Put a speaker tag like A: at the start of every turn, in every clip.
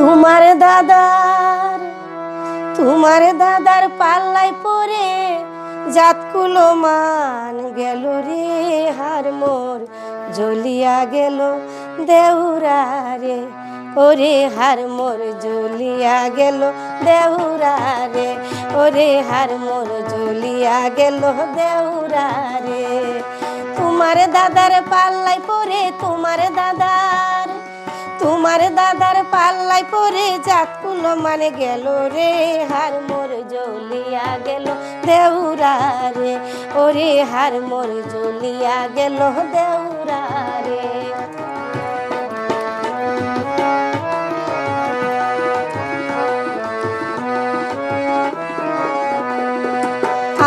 A: তোমার দাদার তোমার দাদার পাল্লাই পরে জাতকুলো মান গেল রে হার মোর, জ্বলিয়া গেল দেউরা রে ওরে হার মোর, জ্বলিয়া গেল দেউরা রে ওরে হার মোর, জ্বলিয়া গেল দেউরা রে তোমার দাদার পাল্লাই পরে তোমার দাদার তোমার দাদার পাল্লাই পরে জাতকুলো মানে গেল রে, হার মোর জ্বলিয়া গেল দেউরা রে। ওরে হার মোর জলিয়া গেল দেউরা রে।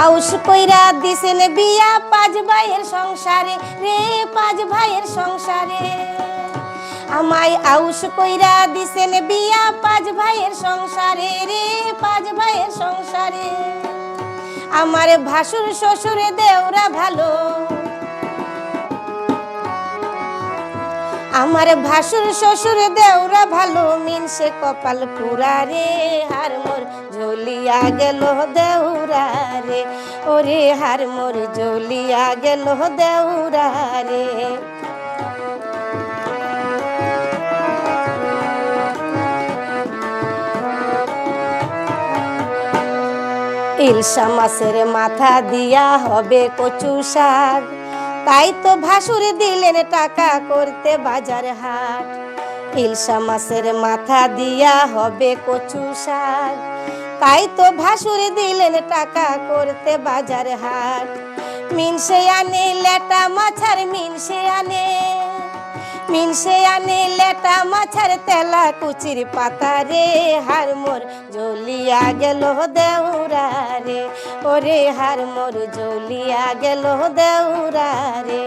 A: আউস কইরা দিছেন বিয়া পাঁচ ভাইয়ের সংসারে রে, পাঁচ ভাইয়ের সংসারে। আমায় আউস কইরা দিছেন বিয়া পাঁচ ভাইয়ের সংসারে রে, পাঁচ ভাইয়ের সংসারে। আমার ভাসুর শ্বশুরে দেওরা ভালো। আমার ভাসুর শ্বশুর দেওরা ভালো মিনসে কপাল পুরা রে, হার মোর জ্বলিয়া গেল দেউরা রে। ওরে হার মোর জ্বলিয়া গেল দেউরা রে। ইলশা মাছের মাথা দিয়া হবে কচু শাক। তাই তো ভাসুর দিলেন টাকা করতে বাজার হাট। ইলশা মাছের মাথা দিয়া হবে কচু শাক। তাই তো ভাসুর দিলেন টাকা করতে বাজার হাট। মিনসে আনে লেটা মাছার মিনসে আনে মিনসে আনি লেটা মাছের তেলা, কুচির পাতা রে হার মোর জলিয়া গেল দেউরা রে। ওরে হার মোর জলিয়া গেল দেউরা রে।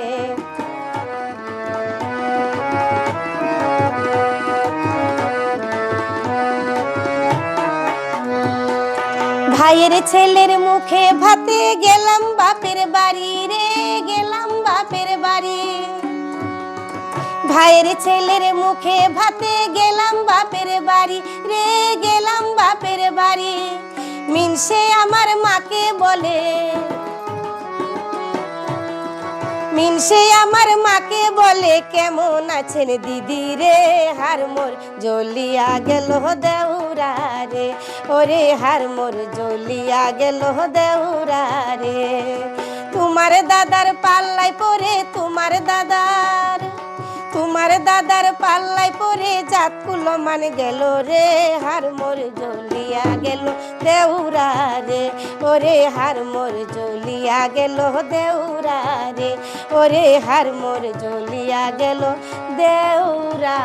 A: ভাইয়ের ছেলের মুখে ভাতে গেলাম বাপের বাড়ি। ভাইয়ের ছেলের মুখে ভাতে গেলাম বাপের বাড়ি, রে গেলাম বাপের বাড়ি। মিনসে আমার মাকে বলে, মিনসে আমার মাকে বলে, কেমন আছেন দিদি রে? হার মোর জ্বলিয়া গেল দেউরা রে। ওরে হার মোর জ্বলিয়া গেল দেউরা রে। তোমার দাদার পাল্লাই পরে তোমার দাদার তোমার দাদার পাল্লাই পরে জাত কুলো মানে গেল রে, হার মোর জলিয়া গেল দেউরা রে ওরে হার মোর জলিয়া গেল দেউরা রে ওরে হার মোর জলিয়া গেল দেউরা